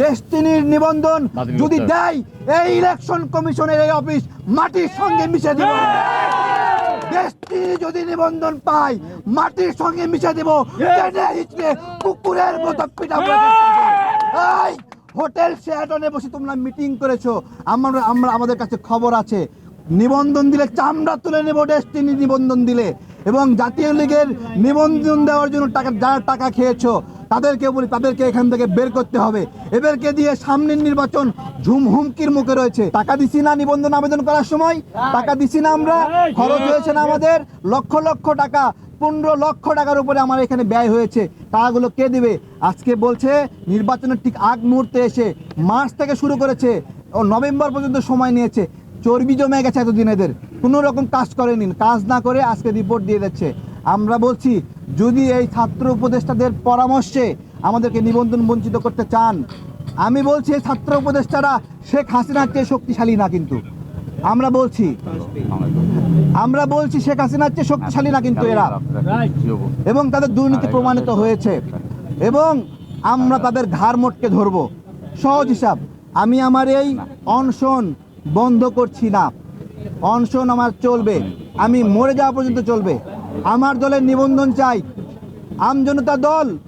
ডেস্টিনির নিবন্ধন যদি দেয় এই ইলেকশন কমিশনের এই অফিস মাটির সঙ্গে মিশে দেব। ডেস্টিনি যদি নিবন্ধন পায় মাটির সঙ্গে মিশে দেব। কুকুরের মতো পিটাবো হোটেল শেয়াটনে বসে তোমরা মিটিং করেছ। আমরা আমরা আমাদের কাছে খবর আছে। নিবন্ধন দিলে চামড়া তুলে নেব ডেস্টিনি নিবন্ধন দিলে। এবং জাতীয় লীগের নিবন্ধন দেওয়ার জন্য টাকা যারা টাকা খেয়েছো তাদেরকে বলি, তাদেরকে এখান থেকে বের করতে হবে। এদেরকে দিয়ে সামনের নির্বাচন ঝুম হুমকির মুখে রয়েছে। টাকা দিছি না, নিবন্ধন আবেদন করার সময় টাকা দিছি না আমরা, খরচ হয়েছে না আমাদের। লক্ষ লক্ষ টাকা, পনেরো লক্ষ টাকার উপরে আমার এখানে ব্যয় হয়েছে। টাকাগুলো কে দিবে? আজকে বলছে, নির্বাচনের ঠিক আগ মুহূর্তে এসে মার্চ থেকে শুরু করেছে ও নভেম্বর পর্যন্ত সময় নিয়েছে। চর্বি জমে গেছে এতদিন এদের। কোনো রকম কাজ করেনি। কাজ না করে আজকে রিপোর্ট দিয়ে দিচ্ছে। আমরা বলছি, যদি এই ছাত্র উপদেষ্টাদের পরামর্শে আমাদেরকে নিবন্ধন বঞ্চিত করতে চান, আমি বলছি এই ছাত্র উপদেষ্টারা শেখ হাসিনার চেয়ে শক্তিশালী না কিন্তু। আমরা বলছি আমরা বলছি শেখ হাসিনার চেয়ে শক্তিশালী না কিন্তু এরা। এবং তাদের দুর্নীতি প্রমাণিত হয়েছে। এবং আমরা তাদের ঘাড় মোটকে ধরব। সহজ হিসাব, আমি আমার এই অনশন বন্ধ করছি না। অনশন আমার চলবে। আমি মরে যাওয়া পর্যন্ত চলবে। আমার দলের নিবন্ধন চাই। আমজনতা দল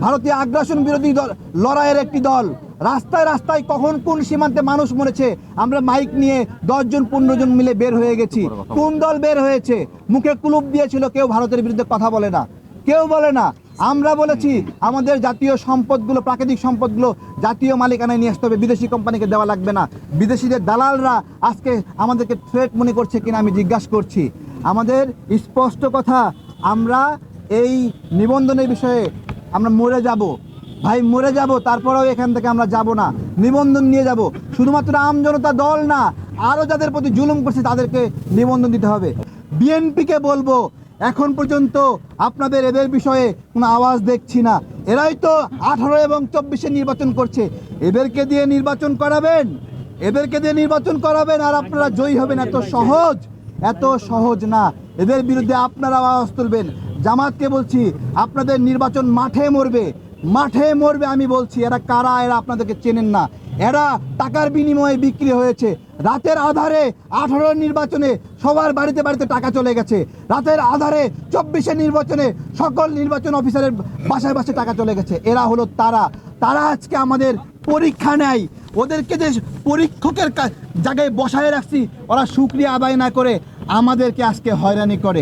ভারতীয় আগ্রাসন বিরোধী দল লড়াইয়ের একটি দল। রাস্তায় রাস্তায় কখন কোন সীমান্তে মানুষ মরেছে আমরা মাইক নিয়ে দশজন পনেরো জন মিলে বের হয়ে গেছি। কোন দল বের হয়েছে? মুখে কুলুপ দিয়েছিল কেউ ভারতের বিরুদ্ধে কথা বলে না। কেউ বলে না। আমরা বলেছি আমাদের জাতীয় সম্পদগুলো প্রাকৃতিক সম্পদগুলো জাতীয় মালিকানায় নিয়ে আসতে হবে। বিদেশি কোম্পানিকে দেওয়া লাগবে না। বিদেশিদের দালালরা আজকে আমাদেরকে থ্রেট মনে করছে কিনা আমি জিজ্ঞাসা করছি। আমাদের স্পষ্ট কথা, আমরা এই নিবন্ধনের বিষয়ে আমরা মরে যাব। ভাই, মরে যাব, তারপরেও এখান থেকে আমরা যাব না। নিবন্ধন নিয়ে যাব। শুধুমাত্র আমজনতা দল না, আরও যাদের প্রতি জুলুম করছে তাদেরকে নিবন্ধন দিতে হবে। বিএনপিকে বলব, এখন পর্যন্ত আপনাদের এদের বিষয়ে কোনো আওয়াজ দেখছি না। এরাই তো আঠারো এবং চব্বিশে নির্বাচন করছে। এদেরকে দিয়ে নির্বাচন করাবেন? এদেরকে দিয়ে নির্বাচন করাবেন আর আপনারা জয়ী হবেন এত সহজ? এত সহজ না। এদের বিরুদ্ধে আপনারা আওয়াজ তুলবেন। জামাতকে বলছি, আপনাদের নির্বাচন মাঠে মরবে। মাঠে মরবে আমি বলছি, এরা কারা? এরা আপনাদেরকে চেনেন না। এরা টাকার বিনিময়ে বিক্রি হয়েছে। রাতের আধারে আঠারো নির্বাচনে সবার বাড়িতে বাড়িতে টাকা চলে গেছে। রাতের আধারে চব্বিশে নির্বাচনে সকল নির্বাচন অফিসারের বাসায় বাসায় টাকা চলে গেছে। এরা হলো তারা। তারা আজকে আমাদের পরীক্ষা নেয়। ওদেরকে যে পরীক্ষকের জায়গায় বসায় রাখছি, ওরা সুক্রিয়া আদায় না করে আমাদেরকে আজকে হয়রানি করে।